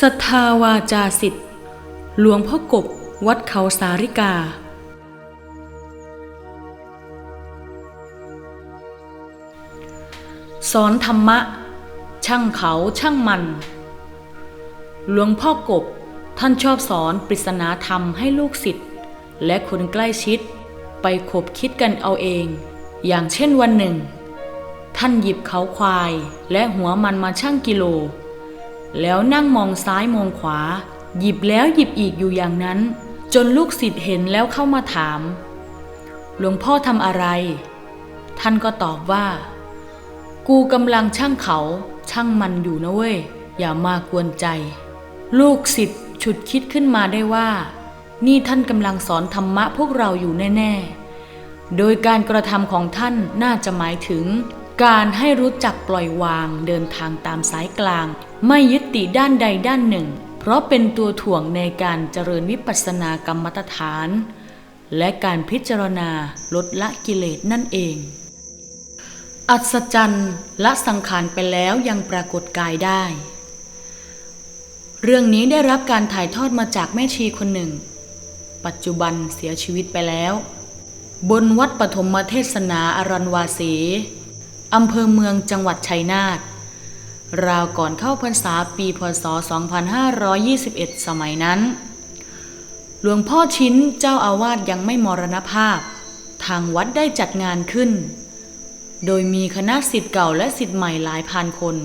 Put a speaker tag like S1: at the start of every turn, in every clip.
S1: ศรัทธาวาจาสิทธิ์ หลวงพ่อกบ วัดเขาสาริกา สอนธรรมะ ช่างเขาช่างมัน หลวงพ่อกบท่านชอบสอนปริศนาธรรมให้ลูกศิษย์และคนใกล้ชิดไปขบคิดกันเอาเอง อย่างเช่นวันหนึ่ง ท่านหยิบเขาควายและหัวมันมาชั่งกิโล แล้วนั่งมองซ้ายมองขวา หยิบแล้วหยิบอีกอยู่อย่างนั้น จนลูกศิษย์เห็นแล้วเข้ามาถาม หลวงพ่อทำอะไร ท่านก็ตอบว่า กูกำลังช่างเขาช่างมันอยู่นะเว้ย อย่ามากวนใจ ลูกศิษย์ฉุดคิดขึ้นมาได้ว่า นี่ท่านกำลังสอนธรรมะพวกเราอยู่แน่ ๆ โดยการกระทำของท่านน่าจะหมายถึง การให้รู้จักปล่อยวางเดินทางตามสายกลาง ไม่ยึดติด้านใดด้านหนึ่ง เพราะเป็นตัวถ่วงในการเจริญวิปัสสนากรรมฐาน และการพิจารณาลดละกิเลสนั่นเอง อัศจรรย์ละสังขารไปแล้วยังปรากฏกายได้ เรื่องนี้ได้รับการถ่ายทอดมาจากแม่ชีคนหนึ่ง ปัจจุบันเสียชีวิตไปแล้ว บนวัดปฐมเทศนาอารันวาสี อำเภอเมืองจังหวัดชัยนาทราวก่อนเข้าพรรษาปีพศ 2521 สมัยนั้น หลวงพ่อชิ้นเจ้าอาวาสยังไม่มรณภาพ ทางวัดได้จัดงานขึ้น โดยมีคณะสิทธิ์เก่าและสิทธิ์ใหม่หลายพันคน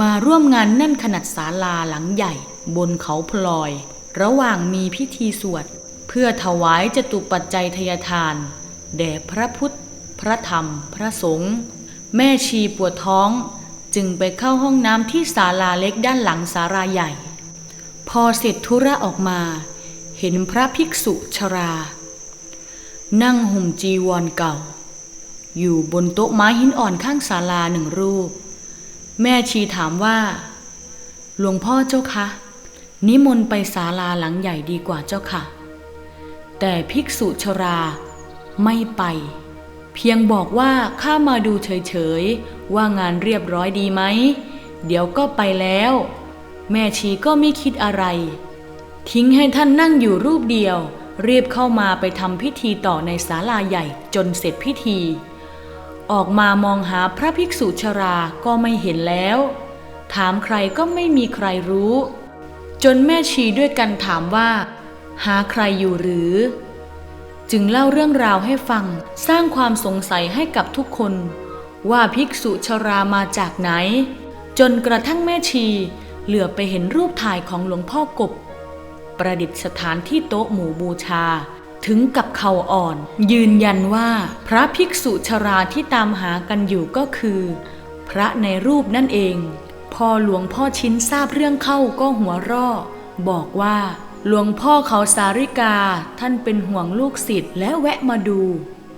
S1: มาร่วมงานแน่นขนาดศาลาหลังใหญ่ บนเขาพลอย ระหว่างมีพิธีสวด เพื่อถวายจตุปัจจัยทยทาน แด่พระพุทธ พระธรรม พระสงฆ์ แม่ชีปวดท้อง จึงไปเข้าห้องน้ำที่ศาลาเล็กด้านหลังศาลาใหญ่ พอเสร็จธุระออกมา เห็นพระภิกษุชรา นั่งห่มจีวรเก่า อยู่บนโต๊ะไม้หินอ่อนข้างศาลาหนึ่งรูป แม่ชีถามว่า หลวงพ่อเจ้าคะ นิมนต์ไปศาลาหลังใหญ่ดีกว่าเจ้าค่ะ แต่ภิกษุชราไม่ไป เพียงบอกว่าข้ามาดูเฉยๆ ว่างานเรียบร้อยดีไหม เดี๋ยวก็ไปแล้ว แม่ชีก็ไม่คิดอะไร ทิ้งให้ท่านนั่งอยู่รูปเดียว รีบเข้ามาไปทำพิธีต่อในศาลาใหญ่จนเสร็จพิธี ออกมามองหาพระภิกษุชราก็ไม่เห็นแล้ว ถามใครก็ไม่มีใครรู้ จนแม่ชีด้วยกันถามว่า หาใครอยู่หรือ จึงเล่าเรื่องราวให้ฟังสร้างความสงสัยให้กับทุกคน ว่าภิกษุชรามาจากไหน จนกระทั่งแม่ชี เหลือไปเห็นรูปถ่ายของหลวงพ่อกบ ประดิษฐานที่โต๊ะหมู่บูชา ถึงกับเข่าอ่อน ยืนยันว่าพระภิกษุชราที่ตามหากันอยู่ก็คือ พระในรูปนั่นเอง พอหลวงพ่อชิ้นทราบเรื่องเข้าก็หัวเราะบอกว่า หลวงพ่อเขาสาริกาท่านเป็นห่วงลูกศิษย์และแวะมาดู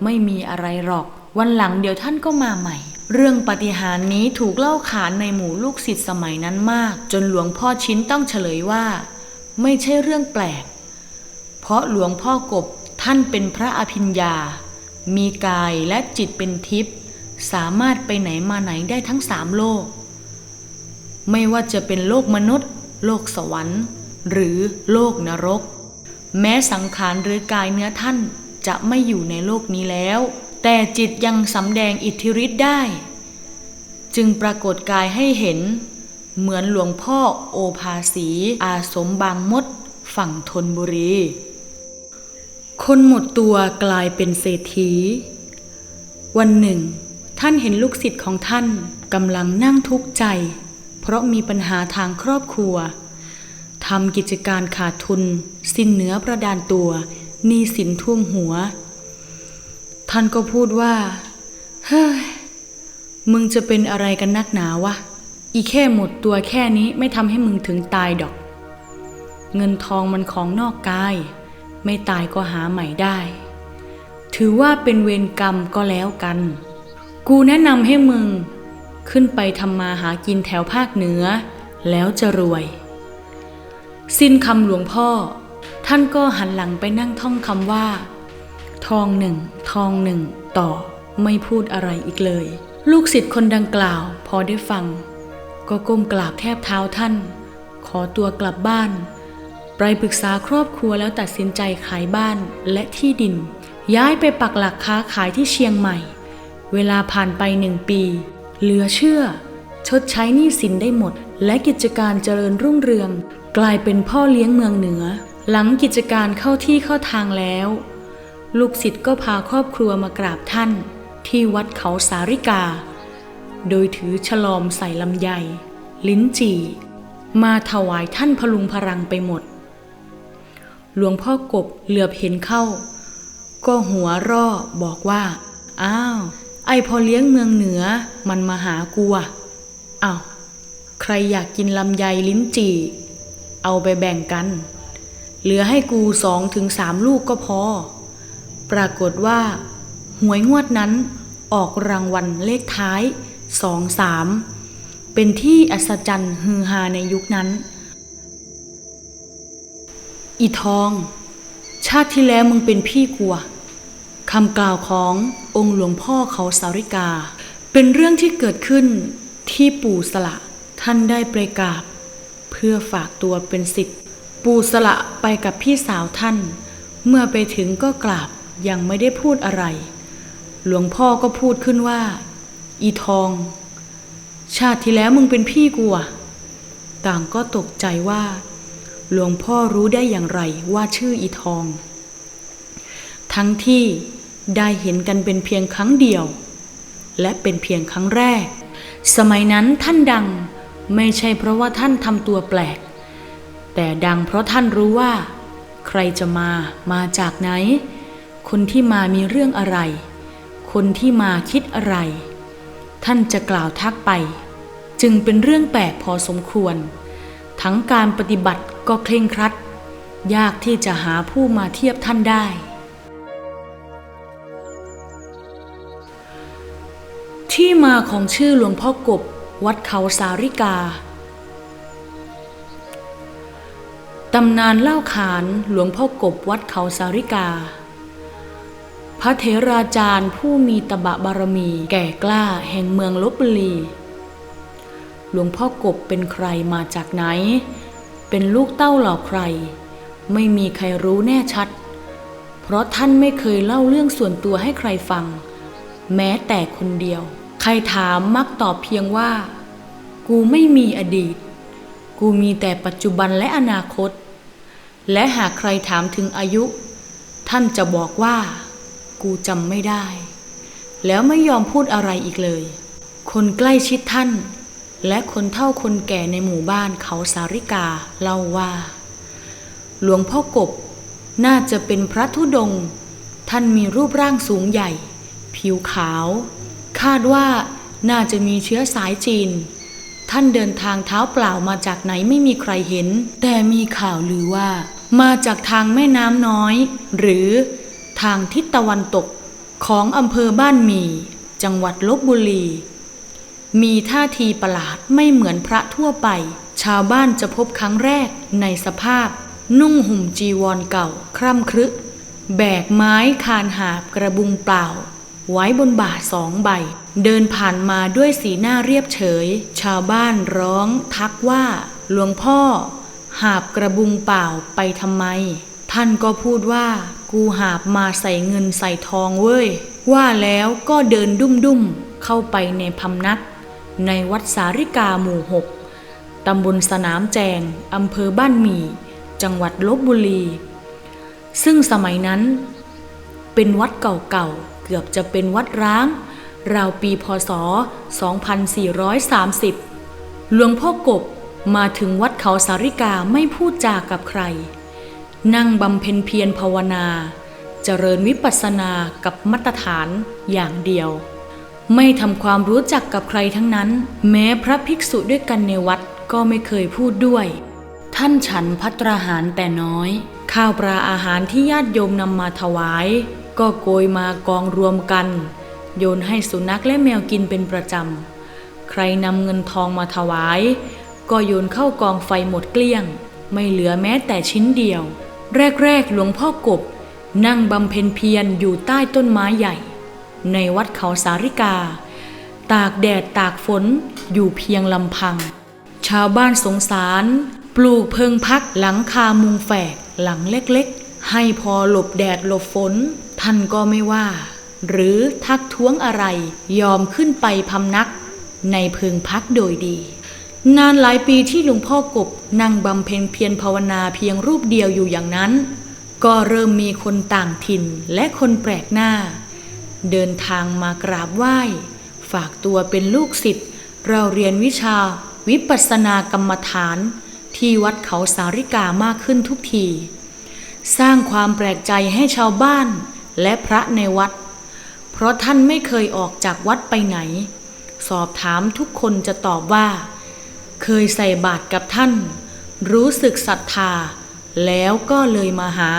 S1: ไม่มีอะไรหรอก วันหลังเดี๋ยวท่านก็มาใหม่ เรื่องปฏิหารนี้ถูกเล่าขานในหมู่ลูกศิษย์สมัยนั้นมาก จนหลวงพ่อชิ้นต้องเฉลยว่า ไม่ใช่เรื่องแปลก เพราะหลวงพ่อกบท่านเป็นพระอภิญญา มีกายและจิตเป็นทิพย์สามารถไปไหนมาไหนได้ทั้งสามโลก ไม่ว่าจะเป็นโลกมนุษย์ โลกสวรรค์ หรือโลกนรก แม้สังขารหรือกายเนื้อท่านจะไม่อยู่ในโลกนี้แล้ว แต่จิตยังสำแดงอิทธิฤทธิ์ได้ จึงปรากฏกายให้เห็น เหมือนหลวงพ่อโอภาสีอาสมบางมดฝั่งธนบุรี คนหมดตัวกลายเป็นเศรษฐี วันหนึ่ง ท่านเห็นลูกศิษย์ของท่านกำลังนั่งทุกข์ใจ เพราะมีปัญหาทางครอบครัว ทำกิจการขาดทุน สิ้นเนื้อประดานตัวนี้สินท่วมหัว ท่านก็พูดว่า เฮ้ย มึงจะเป็นอะไรกันนักหนาวะ อีแค่หมดตัวแค่นี้ไม่ทำให้มึงถึงตายดอก เงินทองมันของนอกกาย ไม่ตายก็หาใหม่ได้ ถือว่าเป็นเวรกรรมก็แล้วกัน กูแนะนำให้มึง ขึ้นไปทำมาหากินแถวภาคเหนือ แล้วจะรวย สิ้นคำหลวงพ่อ ท่านก็หันหลังไปนั่งท่องคำว่า ทองหนึ่ง ทองหนึ่ง ต่อ ไม่พูดอะไรอีกเลย ลูกศิษย์คนดังกล่าว พอได้ฟัง ก็ก้มกราบแทบเท้าท่าน ขอตัวกลับบ้าน ไปปรึกษาครอบครัวแล้วตัดสินใจขายบ้านและที่ดิน ย้ายไปปักหลักค้าขายที่เชียงใหม่ เวลาผ่านไปหนึ่งปี เหลือเชื่อ ชดใช้หนี้สินได้หมด และกิจการเจริญรุ่งเรือง กลายเป็นพ่อเลี้ยงเมืองเหนือ หลังกิจการเข้าที่เข้าทางแล้ว ลูกศิษย์ก็พาครอบครัวมากราบท่าน ที่วัดเขาสาริกา โดยถือฉลอมใส่ลำไย ลิ้นจี่ มาถวายท่านพลุงพรังไปหมด หลวงพ่อกบเหลือบเห็นเข้า ก็หัวร่อบอกว่า อ้าว ไอพอเลี้ยงเมืองเหนือมันมาหากูอะอ้าว ใครอยากกินลำไยลิ้นจี่ เอาไปแบ่งกัน เหลือให้กูสองถึงสามลูกก็พอ ปรากฏว่า หวยงวดนั้นออกรางวัลเลขท้ายสองสามเป็นที่อัศจรรย์ฮือฮาในยุคนั้น อีทอง ชาติที่แล้วมึงเป็นพี่กูอะคำกล่าวขององค์หลวงพ่อเขาสาริกา เป็นเรื่องที่เกิดขึ้นที่ปู่สละ ท่านได้ไปกราบ เพื่อฝากตัวเป็นสิทธิ์ปู่สละไปกับพี่สาวท่าน เมื่อไปถึงก็กราบยังไม่ได้พูดอะไร หลวงพ่อก็พูดขึ้นว่า อีทอง ชาติที่แล้วมึงเป็นพี่กูอะต่างก็ตกใจว่า หลวงพ่อรู้ได้อย่างไรว่าชื่ออีทอง ทั้งที่ได้เห็นกันเป็นเพียงครั้งเดียว และเป็นเพียงครั้งแรก สมัยนั้นท่านดัง ไม่ใช่เพราะว่าท่านทำตัวแปลก แต่ดังเพราะท่านรู้ว่า ใครจะมามาจากไหน คนที่มามีเรื่องอะไร คนที่มาคิดอะไร ท่านจะกล่าวทักไป จึงเป็นเรื่องแปลกพอสมควร ทั้งการปฏิบัติก็เคร่งครัด ยากที่จะหาผู้มาเทียบท่านได้ที่มาของชื่อหลวงพ่อกบ วัดเขาสาริกา ตำนานเล่าขานหลวงพ่อกบวัดเขาสาริกา พระเถราจารย์ผู้มีตบะบารมีแก่กล้าแห่งเมืองลบบุรี หลวงพ่อกบเป็นใครมาจากไหน เป็นลูกเต้าเหล่าใคร ไม่มีใครรู้แน่ชัด เพราะท่านไม่เคยเล่าเรื่องส่วนตัวให้ใครฟัง แม้แต่คนเดียว รถามมักตอบเพียงว่า กูไม่มีอดีต กูมีแต่ปัจจุบันและอนาคต และหากใครถามถึงอายุ ท่านจะบอกว่า กูจำไม่ได้ แล้วไม่ยอมพูดอะไรอีกเลย คนใกล้ชิดท่าน และคนเฒ่าคนแก่ในหมู่บ้านเขาสาริกาเล่าว่า หลวงพ่อกบน่าจะเป็นพระธุดง ท่านมีรูปร่างสูงใหญ่ ผิวขาวาดว่าน่าจะมีเชื้อสายจีน ท่านเดินทางเท้าเปล่ามาจากไหนไม่มีใครเห็น แต่มีข่าวลือว่า มาจากทางแม่น้ำน้อย หรือทางทิศตะวันตกของอำเภอบ้านหมี จังหวัดลบบุรี มีท่าทีประหลาดไม่เหมือนพระทั่วไป ชาวบ้านจะพบครั้งแรกในสภาพ นุ่งห่มจีวรเก่า คร่ำครึ แบกไม้คานหาบกระบุงเปล่า ไว้บนบ่าสองใบ เดินผ่านมาด้วยสีหน้าเรียบเฉย ชาวบ้านร้องทักว่า หลวงพ่อ หาบกระบุงเปล่าไปทำไม ท่านก็พูดว่า กูหาบมาใส่เงินใส่ทองเว้ย ว่าแล้วก็เดินดุ้มดุ้มเข้าไปในพำนัก ในวัดสาริกาหมู่หกตำบลสนามแจงอำเภอบ้านหมี่ จังหวัดลบบุรี ซึ่งสมัยนั้นเป็นวัดเก่าๆ เกือบจะเป็นวัดร้าง ราวปีพศ 2430 หลวงพ่อกบมาถึงวัดเขาสาริกาไม่พูดจากับใคร นั่งบำเพ็ญเพียรภาวนา เจริญวิปัสสนากับมาตรฐานอย่างเดียว ไม่ทำความรู้จักกับใครทั้งนั้น แม้พระภิกษุด้วยกันในวัดก็ไม่เคยพูดด้วย ท่านฉันพัตราหารแต่น้อย ข้าวปลาอาหารที่ญาติโยมนำมาถวาย ก็โกยมากองรวมกัน โยนให้สุนัขและแมวกินเป็นประจำ ใครนำเงินทองมาถวาย ก็โยนเข้ากองไฟหมดเกลี้ยง ไม่เหลือแม้แต่ชิ้นเดียว แรกๆหลวงพ่อกบ นั่งบำเพ็ญเพียรอยู่ใต้ต้นไม้ใหญ่ ในวัดเขาสาริกา ตากแดดตากฝนอยู่เพียงลำพัง ชาวบ้านสงสาร ปลูกเพิงพักหลังคามุงแฝกหลังเล็กๆให้พอหลบแดดหลบฝน ท่านก็ไม่ว่า หรือทักท้วงอะไรยอมขึ้นไปพำนัก ในเพิงพักโดยดี นานหลายปีที่หลวงพ่อกบนั่งบำเพ็ญเพียรภาวนาเพียงรูปเดียวอยู่อย่างนั้น ก็เริ่มมีคนต่างถิ่นและคนแปลกหน้า เดินทางมากราบไหว้ ฝากตัวเป็นลูกศิษย์เราเรียนวิชาวิปัสสนากรรมฐาน ที่วัดเขาสาริกามากขึ้นทุกที สร้างความแปลกใจให้ชาวบ้าน และพระในวัด เพราะท่านไม่เคยออกจากวัดไปไหน สอบถามทุกคนจะตอบว่า เคยใส่บาตรกับท่าน รู้สึกศรัทธา แล้วก็เลยมาหา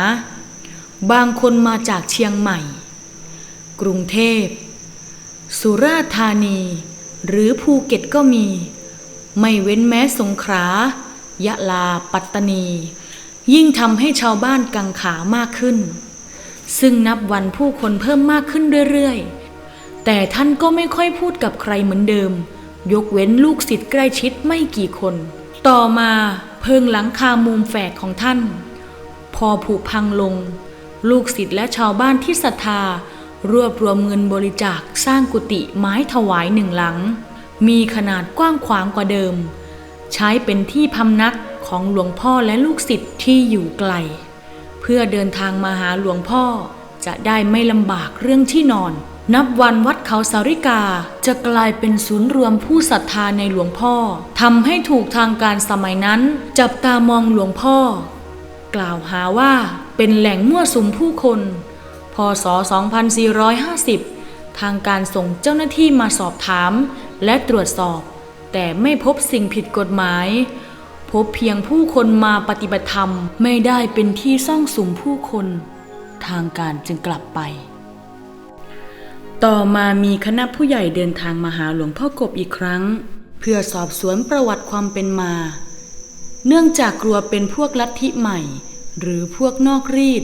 S1: บางคนมาจากเชียงใหม่ กรุงเทพ สุราษฎร์ธานี หรือภูเก็ตก็มี ไม่เว้นแม้สงขลายะลาปัตตานี ยิ่งทำให้ชาวบ้านกังขามากขึ้น ซึ่งนับวันผู้คนเพิ่มมากขึ้นเรื่อยๆ แต่ท่านก็ไม่ค่อยพูดกับใครเหมือนเดิม ยกเว้นลูกศิษย์ใกล้ชิดไม่กี่คน ต่อมาเพิงหลังคามุมแฝกของท่าน พอผุพังลง ลูกศิษย์และชาวบ้านที่ศรัทธารวบรวมเงินบริจาคสร้างกุฏิไม้ถวายหนึ่งหลัง มีขนาดกว้างขวางกว่าเดิม ใช้เป็นที่พำนักของหลวงพ่อและลูกศิษย์ที่อยู่ไกล พื่อเดินทางมาหาหลวงพ่อ จะได้ไม่ลำบากเรื่องที่นอน นับวันวัดเขาสาริกาจะกลายเป็นศูนย์รวมผู้ศรัทธาในหลวงพ่อทำให้ถูกทางการสมัยนั้น จับตามองหลวงพ่อ กล่าวหาว่าเป็นแหล่งมั่วสุมผู้คน พศ 2450 ทางการส่งเจ้าหน้าที่มาสอบถามและตรวจสอบ แต่ไม่พบสิ่งผิดกฎหมาย พบเพียงผู้คนมาปฏิบัติธรรมไม่ได้เป็นที่ซ่องสุมผู้คน ทางการจึงกลับไป ต่อมามีคณะผู้ใหญ่เดินทางมาหาหลวงพ่อกบอีกครั้ง เพื่อสอบสวนประวัติความเป็นมา เนื่องจากกลัวเป็นพวกลัทธิใหม่ หรือพวกนอกรีด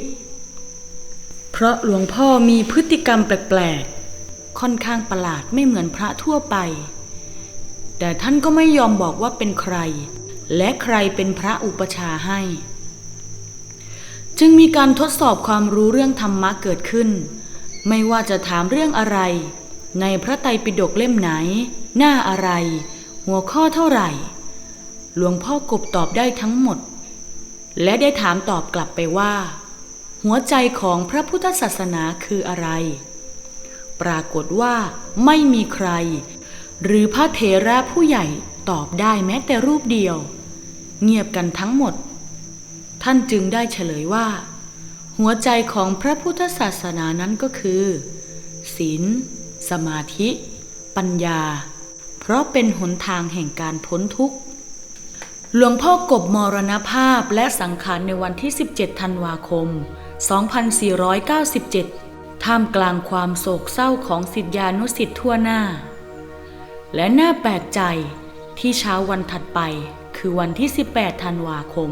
S1: เพราะหลวงพ่อมีพฤติกรรมแปลกๆ ค่อนข้างประหลาดไม่เหมือนพระทั่วไป แต่ท่านก็ไม่ยอมบอกว่าเป็นใคร และใครเป็นพระอุปชาให้ จึงมีการทดสอบความรู้เรื่องธรรมะเกิดขึ้น ไม่ว่าจะถามเรื่องอะไร ในพระไตรปิฎกเล่มไหน หน้าอะไร หัวข้อเท่าไหร่ หลวงพ่อกบตอบได้ทั้งหมด และได้ถามตอบกลับไปว่า หัวใจของพระพุทธศาสนาคืออะไร ปรากฏว่าไม่มีใคร หรือพระเถระผู้ใหญ่ ตอบได้แม้แต่รูปเดียว เงียบกันทั้งหมด ท่านจึงได้เฉลยว่า หัวใจของพระพุทธศาสนานั้นก็คือศีลสมาธิ ปัญญา เพราะเป็นหนทางแห่งการพ้นทุกข์ หลวงพ่อกบมรณภาพและสังขารในวันที่ 17 ธันวาคม 2497 ท่ามกลางความโศกเศร้าของสิทธิานุสิทธิ์ทั่วหน้า และน่าแปลกใจ ที่เช้าวันถัดไปคือวันที่ 18 ธันวาคม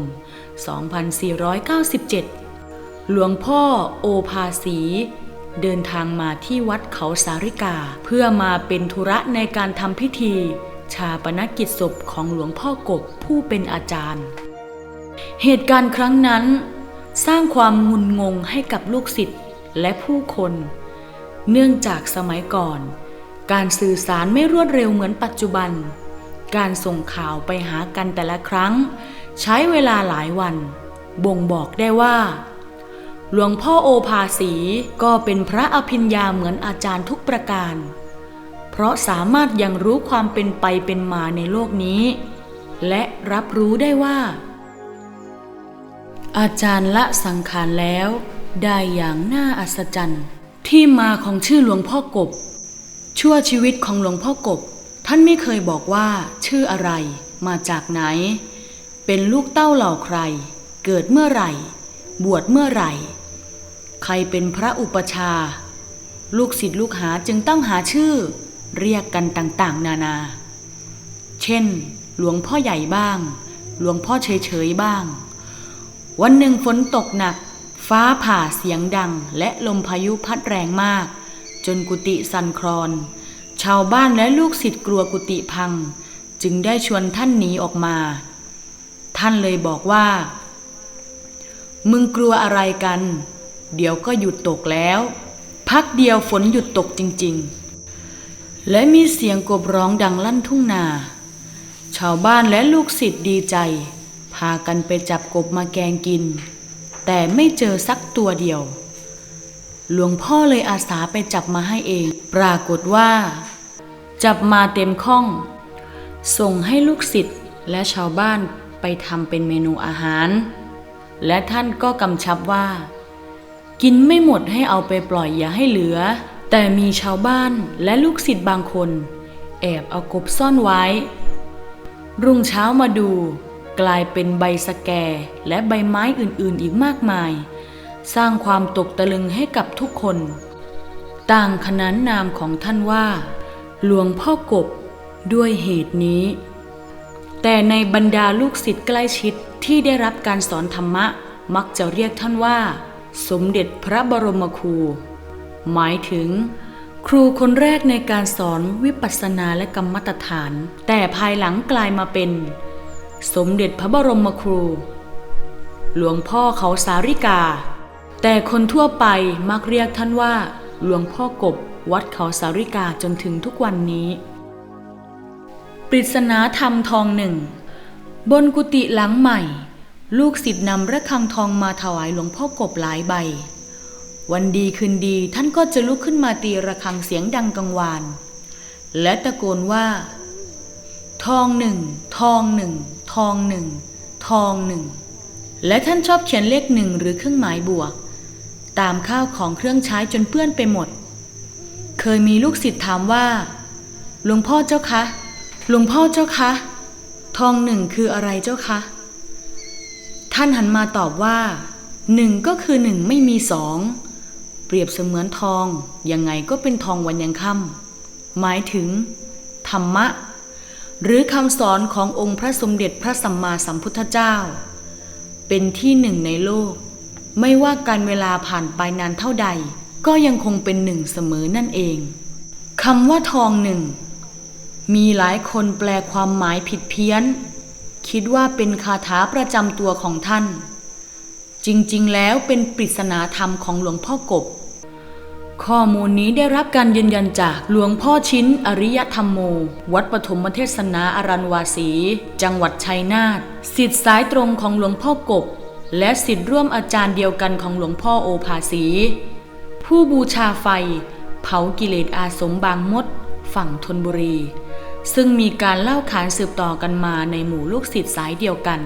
S1: 2497 หลวงพ่อโอภาสี เดินทางมาที่วัดเขาสาริกา เพื่อมาเป็นธุระในการทำพิธี ชาปนกิจศพของหลวงพ่อกบผู้เป็นอาจารย์ เหตุการณ์ครั้งนั้น สร้างความงุนงงให้กับลูกศิษย์และผู้คน เนื่องจากสมัยก่อน การสื่อสารไม่รวดเร็วเหมือนปัจจุบัน การส่งข่าวไปหากันแต่ละครั้ง ใช้เวลาหลายวัน บ่งบอกได้ว่า หลวงพ่อโอภาสีก็เป็นพระอภิญญาเหมือนอาจารย์ทุกประการ เพราะสามารถยังรู้ความเป็นไปเป็นมาในโลกนี้ และรับรู้ได้ว่า อาจารย์ละสังขารแล้ว ได้อย่างน่าอัศจรรย์ ที่มาของชื่อหลวงพ่อกบ ชั่วชีวิตของหลวงพ่อกบ ท่านไม่เคยบอกว่า ชื่ออะไร มาจากไหน เป็นลูกเต้าเหล่าใคร เกิดเมื่อไหร่ บวชเมื่อไหร่ ใครเป็นพระอุปชา ลูกศิษย์ลูกหาจึงต้องหาชื่อ เรียกกันต่างๆ นานา เช่น หลวงพ่อใหญ่บ้าง หลวงพ่อเฉยๆบ้าง วันหนึ่งฝนตกหนัก ฟ้าผ่าเสียงดัง และลมพายุพัดแรงมาก จนกุฏิสั่นคลอน ชาวบ้านและลูกศิษย์กลัวกุฏิพัง จึงได้ชวนท่านหนีออกมา ท่านเลยบอกว่า มึงกลัวอะไรกัน เดี๋ยวก็หยุดตกแล้ว พักเดียวฝนหยุดตกจริง ๆ และมีเสียงกบร้องดังลั่นทุ่งนา ชาวบ้านและลูกศิษย์ดีใจ พากันไปจับกบมาแกงกิน แต่ไม่เจอสักตัวเดียวหลวงพ่อเลยอาสาไปจับมาให้เอง ปรากฏว่า จับมาเต็มข้อง ส่งให้ลูกศิษย์และชาวบ้านไปทำเป็นเมนูอาหาร และท่านก็กำชับว่า กินไม่หมดให้เอาไปปล่อยอย่าให้เหลือ แต่มีชาวบ้านและลูกศิษย์บางคน แอบเอากบซ่อนไว้ รุ่งเช้ามาดูกลายเป็นใบสะแกและใบไม้อื่นๆอีกมากมาย สร้างความตกตะลึงให้กับทุกคน ต่างขนานนามของท่านว่า หลวงพ่อกบด้วยเหตุนี้ แต่ในบรรดาลูกศิษย์ใกล้ชิดที่ได้รับการสอนธรรมะมักจะเรียกท่านว่า สมเด็จพระบรมครู หมายถึง ครูคนแรกในการสอนวิปัสสนาและกรรมตฐาน แต่ภายหลังกลายมาเป็น สมเด็จพระบรมครู หลวงพ่อเขาสาริกา แต่คนทั่วไปมักเรียกท่านว่า หลวงพ่อกบ วัดเขาสาริกาจนถึงทุกวันนี้ ปริศนาธรรมทองหนึ่ง บนกุฏิหลังใหม่ ลูกศิษย์นำระฆังทองมาถวายหลวงพ่อกบหลายใบ วันดีคืนดีท่านก็จะลุกขึ้นมาตีระฆังเสียงดังกังวาน และตะโกนว่า ทองหนึ่ง ทองหนึ่ง ทองหนึ่ง ทองหนึ่ง และท่านชอบเขียนเลขหนึ่งหรือเครื่องหมายบวกตามข้าวของเครื่องใช้จนเปื้อนไปหมด เคยมีลูกศิษย์ถามว่า หลวงพ่อเจ้าคะ หลวงพ่อเจ้าคะ ทองหนึ่งคืออะไรเจ้าคะ ท่านหันมาตอบว่าหนึ่งก็คือหนึ่งไม่มีสอง เปรียบเสมือนทอง ยังไงก็เป็นทองวันยังค่ำหมายถึง ธรรมะ หรือคำสอนขององค์พระสมเด็จพระสัมมาสัมพุทธเจ้า เป็นที่หนึ่งในโลก ไม่ว่าการเวลาผ่านไปนานเท่าใด ก็ยังคงเป็นหนึ่งเสมอนั่นเองคำว่าทองหนึ่ง มีหลายคนแปลความหมายผิดเพี้ยน คิดว่าเป็นคาถาประจำตัวของท่าน จริงๆ แล้วเป็นปริศนาธรรมของหลวงพ่อกบ ข้อมูลนี้ได้รับการยืนยันจากหลวงพ่อชิ้นอริยธรรมโม วัดปฐมเทศนาอารันวาสี จังหวัดชัยนาทสิทธิ์สายตรงของหลวงพ่อกบ และสิทธิ์ร่วมอาจารย์เดียวกันของหลวงพ่อโอภาสี ผู้บูชาไฟ เผากิเลสอาสมบางมด ฝั่งธนบุรี ซึ่งมีการเล่าขานสืบต่อกันมาในหมู่ลูกศิษย์สายเดียวกัน